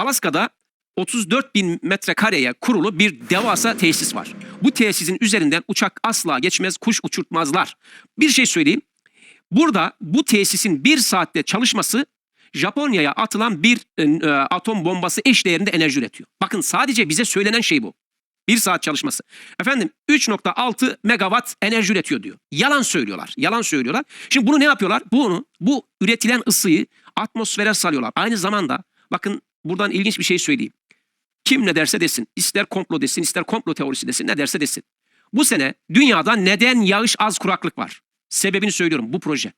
Alaska'da 34 bin metrekareye kurulu bir devasa tesis var. Bu tesisin üzerinden uçak asla geçmez, kuş uçurtmazlar. Bir şey söyleyeyim. Burada bu tesisin bir saatte çalışması Japonya'ya atılan bir e, e, atom bombası eşdeğerinde enerji üretiyor. Bakın sadece bize söylenen şey bu. Bir saat çalışması. Efendim 3.6 megawatt enerji üretiyor diyor. Yalan söylüyorlar. Yalan söylüyorlar. Şimdi bunu ne yapıyorlar? Bunu bu üretilen ısıyı atmosfere salıyorlar. Aynı zamanda bakın buradan ilginç bir şey söyleyeyim. Kim ne derse desin, ister komplo desin, ister komplo teorisi desin, ne derse desin. Bu sene dünyada neden yağış az kuraklık var? Sebebini söylüyorum bu proje.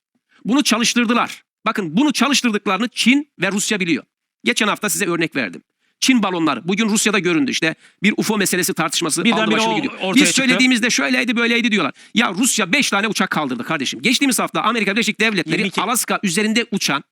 Bunu çalıştırdılar. Bakın bunu çalıştırdıklarını Çin ve Rusya biliyor. Geçen hafta size örnek verdim. Çin balonları bugün Rusya'da göründü işte bir UFO meselesi tartışması Birden aldı bire başını gidiyor. Biz çıktı. söylediğimizde şöyleydi böyleydi diyorlar. Ya Rusya 5 tane uçak kaldırdı kardeşim. Geçtiğimiz hafta Amerika Birleşik Devletleri 22. Alaska üzerinde uçan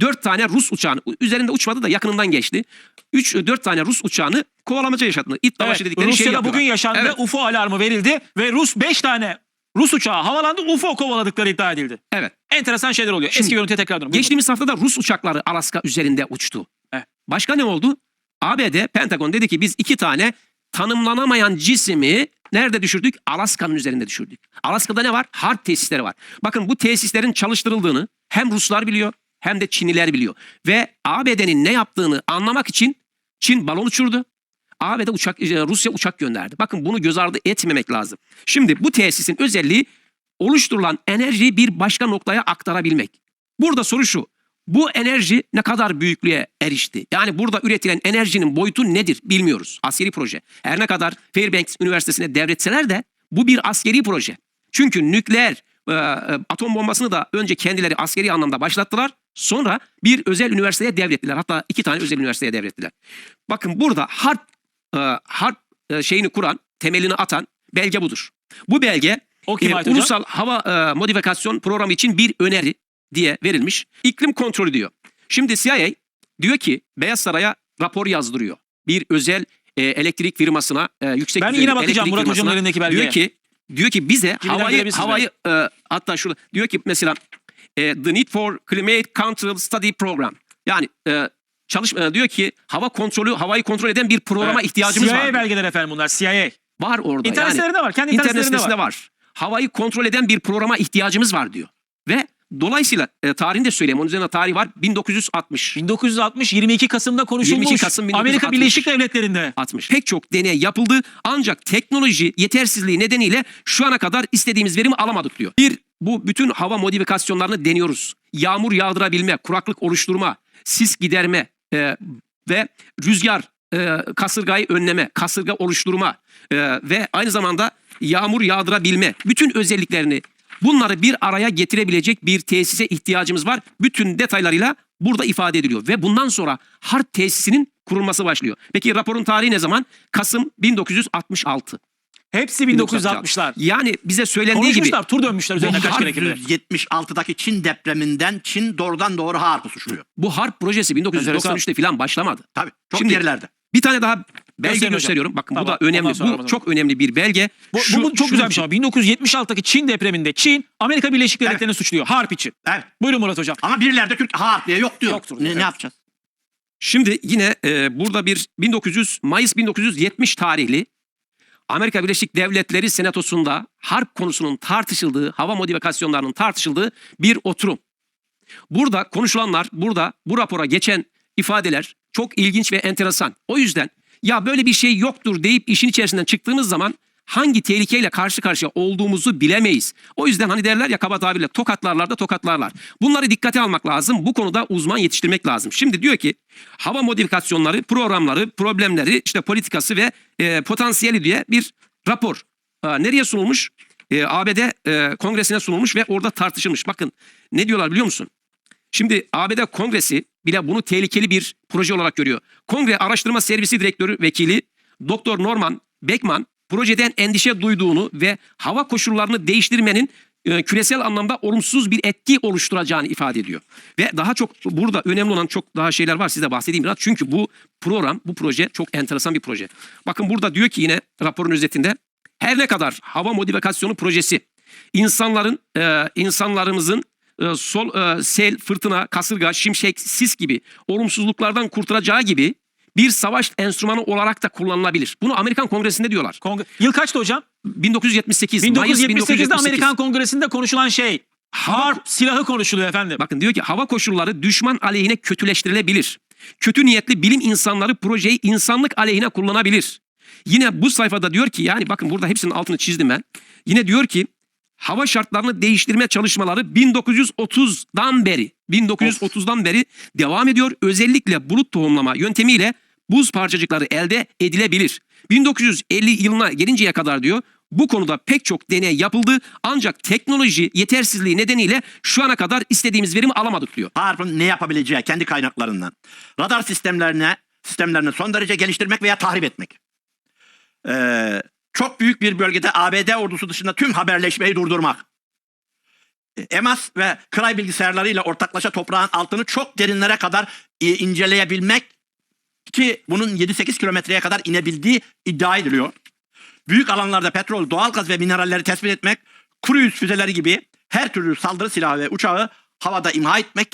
4 tane Rus uçağını üzerinde uçmadı da yakınından geçti. 3 4 tane Rus uçağını kovalamaca yaşattı. İt Evet, davaşı dedikleri Rusya'da şeyi yapıyorlar. bugün yaşandı. Evet. UFO alarmı verildi ve Rus 5 tane Rus uçağı havalandı UFO kovaladıkları iddia edildi. Evet. Enteresan şeyler oluyor. Şimdi, Eski görüntüye tekrar dönün. Geçtiğimiz hafta da Rus uçakları Alaska üzerinde uçtu. Evet. Başka ne oldu? ABD, Pentagon dedi ki biz iki tane tanımlanamayan cisimi nerede düşürdük? Alaska'nın üzerinde düşürdük. Alaska'da ne var? Harp tesisleri var. Bakın bu tesislerin çalıştırıldığını hem Ruslar biliyor hem de Çinliler biliyor. Ve ABD'nin ne yaptığını anlamak için Çin balon uçurdu. ABD uçak, e, Rusya uçak gönderdi. Bakın bunu göz ardı etmemek lazım. Şimdi bu tesisin özelliği oluşturulan enerjiyi bir başka noktaya aktarabilmek. Burada soru şu. Bu enerji ne kadar büyüklüğe erişti? Yani burada üretilen enerjinin boyutu nedir bilmiyoruz. Askeri proje. Her ne kadar Fairbanks Üniversitesi'ne devretseler de bu bir askeri proje. Çünkü nükleer e, e, atom bombasını da önce kendileri askeri anlamda başlattılar. Sonra bir özel üniversiteye devrettiler. Hatta iki tane özel üniversiteye devrettiler. Bakın burada harp e, harp e, şeyini kuran, temelini atan belge budur. Bu belge O e, ait hocam? ulusal hava e, modifikasyon programı için bir öneri diye verilmiş. İklim kontrolü diyor. Şimdi CIA diyor ki Beyaz Saray'a rapor yazdırıyor. Bir özel e, elektrik firmasına e, yüksek Ben yine bakacağım Murat Hocam'ın elindeki belgeye. Diyor ki diyor ki bize Kimden havayı havayı e, hatta şurada diyor ki mesela e, the need for climate control study program. Yani e, çalışma diyor ki hava kontrolü havayı kontrol eden bir programa Evet. ihtiyacımız CIA var. belgeler efendim bunlar. CIA. Var orada. İnternet yani. sitelerinde var. Kendi internet, İnternet sitesinde var. var. Havayı kontrol eden bir programa ihtiyacımız var diyor. Ve dolayısıyla e, tarihini de söyleyeyim. Onun üzerine tarih var. 1960. 1960 22 Kasım'da konuşulmuş. 22 Kasım 1960. Amerika Birleşik Devletleri'nde. 60. Pek çok deney yapıldı ancak teknoloji yetersizliği nedeniyle şu ana kadar istediğimiz verimi alamadık diyor. Bir, bu bütün hava modifikasyonlarını deniyoruz. Yağmur yağdırabilme, kuraklık oluşturma, sis giderme e, ve rüzgar e, kasırgayı önleme, kasırga oluşturma e, ve aynı zamanda yağmur yağdırabilme bütün özelliklerini bunları bir araya getirebilecek bir tesise ihtiyacımız var. Bütün detaylarıyla burada ifade ediliyor ve bundan sonra harp tesisinin kurulması başlıyor. Peki raporun tarihi ne zaman? Kasım 1966. Hepsi 1960'lar. Yani bize söylendiği gibi Konuşmuşlar, tur dönmüşler üzerine kaç kere kere. 1976'daki Çin depreminden Çin doğrudan doğru harpı suçluyor. bu harp projesi 1993'te falan başlamadı. Tabii. Çok Şimdi- gerilerde. Bir tane daha belge Gösterin hocam. gösteriyorum. Bakın Tamam, bu da önemli. Bu bakalım. çok önemli bir belge. Bu, Şu- bu çok güzel bir şey ama 1976'daki Çin depreminde Çin Amerika Birleşik Devletleri'ni suçluyor. Harp için. Evet. Buyurun Murat Hocam. Ama birilerde Türk harp diye yok diyor. Yoktur, Ne, evet. ne yapacağız? Şimdi yine e, burada bir 1900 Mayıs 1970 tarihli Amerika Birleşik Devletleri Senatosu'nda harp konusunun tartışıldığı, hava modifikasyonlarının tartışıldığı bir oturum. Burada konuşulanlar, burada bu rapora geçen ifadeler çok ilginç ve enteresan. O yüzden ya böyle bir şey yoktur deyip işin içerisinden çıktığımız zaman hangi tehlikeyle karşı karşıya olduğumuzu bilemeyiz. O yüzden hani derler ya kaba tabirle tokatlarlar da tokatlarlar. Bunları dikkate almak lazım. Bu konuda uzman yetiştirmek lazım. Şimdi diyor ki hava modifikasyonları, programları, problemleri, işte politikası ve e, potansiyeli diye bir rapor. E, nereye sunulmuş? E, ABD e, kongresine sunulmuş ve orada tartışılmış. Bakın ne diyorlar biliyor musun? Şimdi ABD Kongresi bile bunu tehlikeli bir proje olarak görüyor. Kongre Araştırma Servisi Direktörü Vekili Dr. Norman Beckman projeden endişe duyduğunu ve hava koşullarını değiştirmenin e, küresel anlamda olumsuz bir etki oluşturacağını ifade ediyor. Ve daha çok burada önemli olan çok daha şeyler var size bahsedeyim biraz. Çünkü bu program, bu proje çok enteresan bir proje. Bakın burada diyor ki yine raporun özetinde her ne kadar hava modifikasyonu projesi insanların, e, insanlarımızın e, sol e, sel, fırtına, kasırga, şimşek, sis gibi olumsuzluklardan kurtulacağı gibi bir savaş enstrümanı olarak da kullanılabilir. Bunu Amerikan Kongresi'nde diyorlar. Kongre- Yıl kaçtı hocam? 1978. Mayıs 1978'de 1978. Amerikan Kongresi'nde konuşulan şey. Harp silahı konuşuluyor efendim. Bakın diyor ki hava koşulları düşman aleyhine kötüleştirilebilir. Kötü niyetli bilim insanları projeyi insanlık aleyhine kullanabilir. Yine bu sayfada diyor ki yani bakın burada hepsinin altını çizdim ben. Yine diyor ki hava şartlarını değiştirme çalışmaları 1930'dan beri 1930'dan beri devam ediyor. Özellikle bulut tohumlama yöntemiyle buz parçacıkları elde edilebilir. 1950 yılına gelinceye kadar diyor bu konuda pek çok deney yapıldı ancak teknoloji yetersizliği nedeniyle şu ana kadar istediğimiz verimi alamadık diyor. Harp'ın ne yapabileceği kendi kaynaklarından. Radar sistemlerine sistemlerini son derece geliştirmek veya tahrip etmek. Ee, çok büyük bir bölgede ABD ordusu dışında tüm haberleşmeyi durdurmak. Ee, EMAS ve Cray bilgisayarlarıyla ortaklaşa toprağın altını çok derinlere kadar e, inceleyebilmek ki bunun 7-8 kilometreye kadar inebildiği iddia ediliyor. Büyük alanlarda petrol, doğalgaz ve mineralleri tespit etmek, kuru yüz füzeleri gibi her türlü saldırı silahı ve uçağı havada imha etmek